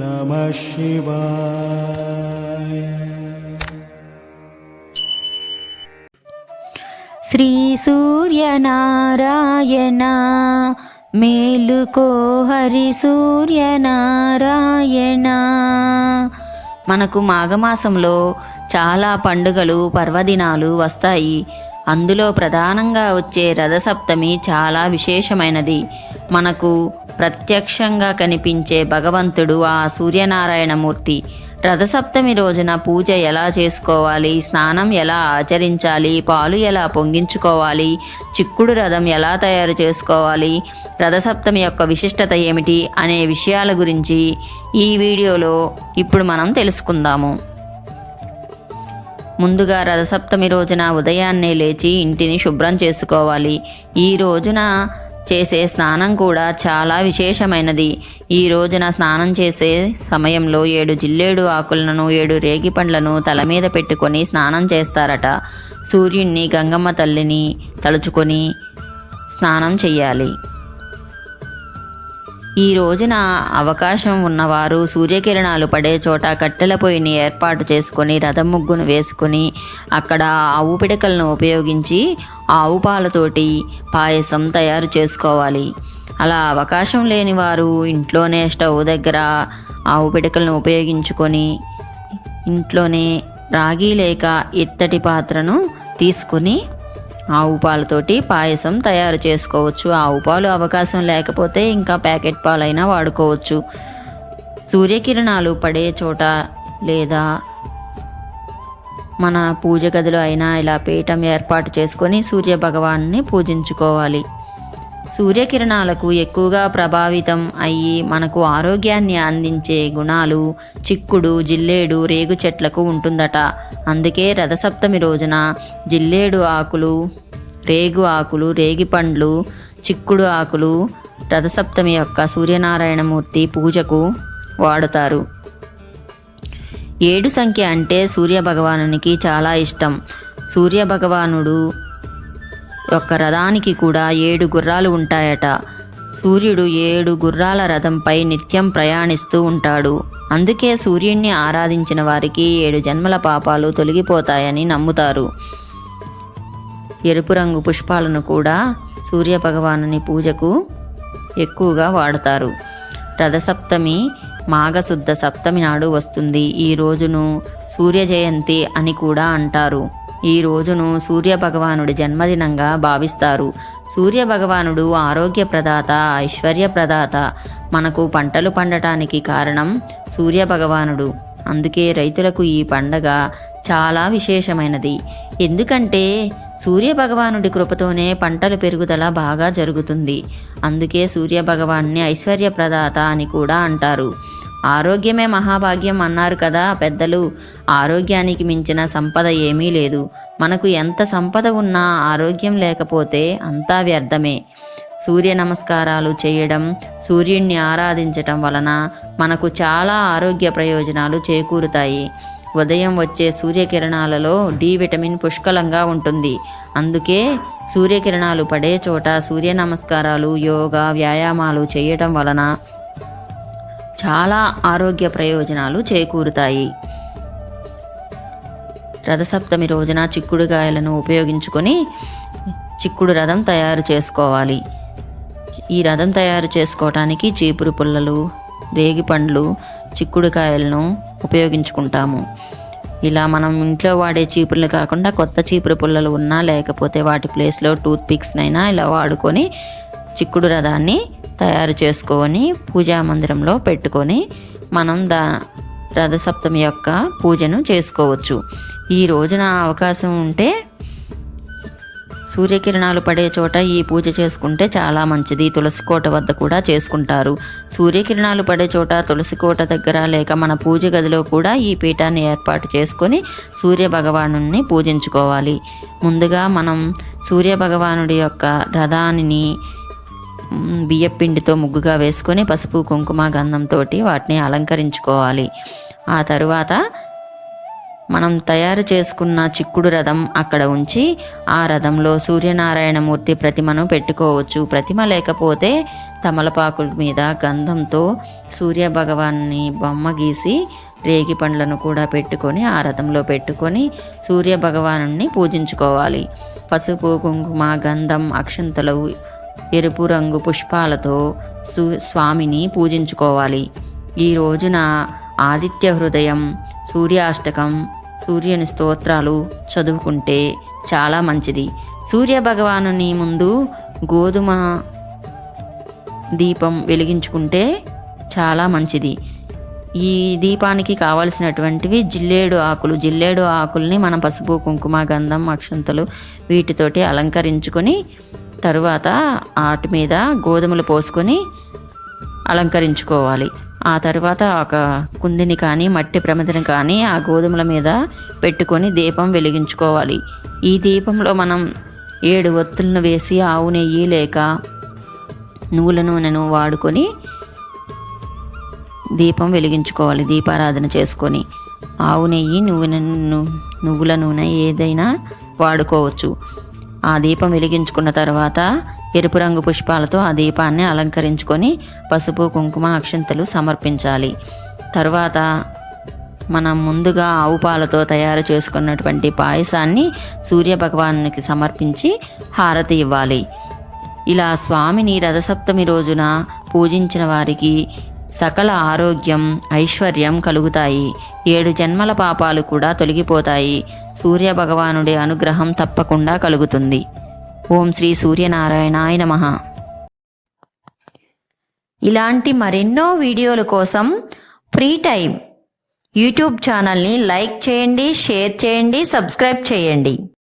నమ శివాయ శ్రీ సూర్యనారాయణ మేలుకో హరి సూర్యనారాయణ. మనకు మాఘమాసంలో చాలా పండుగలు పర్వదినాలు వస్తాయి. అందులో ప్రధానంగా వచ్చే రథసప్తమి చాలా విశేషమైనది. మనకు ప్రత్యక్షంగా కనిపించే భగవంతుడు ఆ సూర్యనారాయణమూర్తి. రథసప్తమి రోజున పూజ ఎలా చేసుకోవాలి? స్నానం ఎలా ఆచరించాలి? పాలు ఎలా పొంగించుకోవాలి? చిక్కుడు రథం ఎలా తయారు చేసుకోవాలి? రథసప్తమి యొక్క విశిష్టత ఏమిటి? అనే విషయాల గురించి ఈ వీడియోలో ఇప్పుడు మనం తెలుసుకుందాము. ముందుగా రథసప్తమి రోజున ఉదయాన్నే లేచి ఇంటిని శుభ్రం చేసుకోవాలి. ఈ రోజున చేసే స్నానం కూడా చాలా విశేషమైనది. ఈ రోజున స్నానం చేసే సమయంలో ఏడు జిల్లేడు ఆకులను ఏడు రేగి పండ్లను తల మీద పెట్టుకొని స్నానం చేస్తారట. సూర్యుణ్ణి గంగమ్మ తల్లిని తలుచుకొని స్నానం చేయాలి ఈ రోజున అవకాశం ఉన్నవారు సూర్యకిరణాలు పడే చోట కట్టెల పొయ్యిని ఏర్పాటు చేసుకొని రథం ముగ్గును వేసుకొని అక్కడ ఆవు పిడకలను ఉపయోగించి ఆవు పాలతోటి పాయసం తయారు చేసుకోవాలి. అలా అవకాశం లేని వారు ఇంట్లోనే స్టవ్ దగ్గర ఆవు పిడకలను ఉపయోగించుకొని ఇంట్లోనే రాగి లేక ఇత్తడి పాత్రను తీసుకొని ఆవు పాలతోటి పాయసం తయారు చేసుకోవచ్చు. ఆవు పాలు అవకాశం లేకపోతే ఇంకా ప్యాకెట్ పాలైనా వాడుకోవచ్చు. సూర్యకిరణాలు పడే చోట లేదా మన పూజ గదిలో అయినా ఇలా పీఠం ఏర్పాటు చేసుకొని సూర్య భగవాన్ని పూజించుకోవాలి. సూర్యకిరణాలకు ఎక్కువగా ప్రభావితం అయ్యి మనకు ఆరోగ్యాన్ని అందించే గుణాలు చిక్కుడు జిల్లేడు రేగు చెట్లకు ఉంటుందట. అందుకే రథసప్తమి రోజున జిల్లేడు ఆకులు రేగు ఆకులు రేగి పండ్లు చిక్కుడు ఆకులు రథసప్తమి యొక్క సూర్యనారాయణమూర్తి పూజకు వాడుతారు. ఏడు సంఖ్య అంటే సూర్య భగవానునికి చాలా ఇష్టం. సూర్య భగవానుడు యొక్క రథానికి కూడా ఏడు గుర్రాలు ఉంటాయట. సూర్యుడు ఏడు గుర్రాల రథంపై నిత్యం ప్రయాణిస్తూ ఉంటాడు. అందుకే సూర్యుణ్ణి ఆరాధించిన వారికి ఏడు జన్మల పాపాలు తొలగిపోతాయని నమ్ముతారు. ఎరుపు రంగు పుష్పాలను కూడా సూర్య భగవానుని పూజకు ఎక్కువగా వాడతారు. రథసప్తమి మాఘశుద్ధ సప్తమి నాడు వస్తుంది. ఈ రోజును సూర్య జయంతి అని కూడా అంటారు. ఈ రోజును సూర్య భగవానుడి జన్మదినంగా భావిస్తారు. సూర్య భగవానుడు ఆరోగ్య ప్రదాత ఐశ్వర్య ప్రదాత మనకు పంటలు పండటానికి కారణం సూర్య భగవానుడు అందుకే రైతులకు ఈ పండగ చాలా విశేషమైనది. ఎందుకంటే సూర్య భగవానుడి కృపతోనే పంటల పెరుగుదల బాగా జరుగుతుంది. అందుకే సూర్య భగవాన్ని ఐశ్వర్య ప్రదాత అని కూడా అంటారు. ఆరోగ్యమే మహాభాగ్యం అన్నారు కదా పెద్దలు. ఆరోగ్యానికి మించిన సంపద ఏమీ లేదు. మనకు ఎంత సంపద ఉన్నా ఆరోగ్యం లేకపోతే అంతా వ్యర్థమే. సూర్య నమస్కారాలు చేయడం సూర్యుణ్ణి ఆరాధించటం వలన మనకు చాలా ఆరోగ్య ప్రయోజనాలు చేకూరుతాయి. ఉదయం వచ్చే సూర్యకిరణాలలో డి విటమిన్ పుష్కలంగా ఉంటుంది. అందుకే సూర్యకిరణాలు పడే చోట సూర్య నమస్కారాలు యోగా వ్యాయామాలు చేయటం వలన చాలా ఆరోగ్య ప్రయోజనాలు చేకూరుతాయి. రథసప్తమి రోజున చిక్కుడుగాయలను ఉపయోగించుకొని చిక్కుడు రథం తయారు చేసుకోవాలి. ఈ రథం తయారు చేసుకోవటానికి చీపురు పుల్లలు రేగి పండ్లు చిక్కుడుకాయలను ఉపయోగించుకుంటాము. ఇలా మనం ఇంట్లో వాడే చీపుర్లు కాకుండా కొత్త చీపురు పుల్లలు ఉన్నా లేకపోతే వాటి ప్లేస్లో టూత్ పిక్స్నైనా ఇలా వాడుకొని చిక్కుడు రథాన్ని తయారు చేసుకొని పూజా మందిరంలో పెట్టుకొని మనం దా రథసప్తమి యొక్క పూజను చేసుకోవచ్చు. ఈ రోజున అవకాశం ఉంటే సూర్యకిరణాలు పడే చోట ఈ పూజ చేసుకుంటే చాలా మంచిది. తులసి కోట వద్ద కూడా చేసుకుంటారు. సూర్యకిరణాలు పడే చోట తులసి కోట దగ్గర లేక మన పూజ గదిలో కూడా ఈ పీఠాన్ని ఏర్పాటు చేసుకొని సూర్య భగవాను పూజించుకోవాలి. ముందుగా మనం సూర్య భగవానుడి యొక్క రథానిని బియ్యపిండితో ముగ్గుగా వేసుకొని పసుపు కుంకుమ గంధంతో వాటిని అలంకరించుకోవాలి. ఆ తరువాత మనం తయారు చేసుకున్న చిక్కుడు రథం అక్కడ ఉంచి ఆ రథంలో సూర్యనారాయణమూర్తి ప్రతిమను పెట్టుకోవచ్చు. ప్రతిమ లేకపోతే తమలపాకుల మీద గంధంతో సూర్య భగవాన్ని బొమ్మ గీసి రేగి పండ్లను కూడా పెట్టుకొని ఆ రథంలో పెట్టుకొని సూర్య భగవాను పూజించుకోవాలి. పసుపు కుంకుమ గంధం అక్షంతలు ఎరుపు రంగు పుష్పాలతో సు స్వామిని పూజించుకోవాలి. ఈ రోజున ఆదిత్య హృదయం సూర్యాష్టకం సూర్యుని స్తోత్రాలు చదువుకుంటే చాలా మంచిది. సూర్య భగవానుని ముందు గోధుమ దీపం వెలిగించుకుంటే చాలా మంచిది. ఈ దీపానికి కావలసినటువంటివి జిల్లేడు ఆకులు. జిల్లేడు ఆకుల్ని మనం పసుపు కుంకుమ గంధం అక్షంతలు వీటితోటి అలంకరించుకొని తరువాత వాటి మీద గోధుమలు పోసుకొని అలంకరించుకోవాలి. ఆ తర్వాత ఒక కుందిని కానీ మట్టి ప్రమిదని కానీ ఆ గోధుమల మీద పెట్టుకొని దీపం వెలిగించుకోవాలి. ఈ దీపంలో మనం ఏడు ఒత్తులను వేసి ఆవు నెయ్యి లేక నువ్వుల నూనెను వాడుకొని దీపం వెలిగించుకోవాలి దీపారాధన చేసుకొని. ఆవు నెయ్యి నువ్వు నువ్వుల నూనె ఏదైనా వాడుకోవచ్చు. ఆ దీపం వెలిగించుకున్న తర్వాత ఎరుపు రంగు పుష్పాలతో ఆ దీపాన్ని అలంకరించుకొని పసుపు కుంకుమ అక్షంతలు సమర్పించాలి. తర్వాత మనం ముందుగా ఆవు పాలతో తయారు చేసుకున్నటువంటి పాయసాన్ని సూర్య భగవానికి సమర్పించి హారతి ఇవ్వాలి. ఇలా స్వామిని రథసప్తమి రోజున పూజించిన వారికి సకల ఆరోగ్యం ఐశ్వర్యం కలుగుతాయి. ఏడు జన్మల పాపాలు కూడా తొలగిపోతాయి. సూర్య భగవానుడి అనుగ్రహం తప్పకుండా కలుగుతుంది. ఓం శ్రీ సూర్యనారాయణాయ నమ. ఇలాంటి మరెన్నో వీడియోల కోసం ఫ్రీ టైం యూట్యూబ్ ఛానల్ని లైక్ చేయండి షేర్ చేయండి సబ్స్క్రైబ్ చేయండి.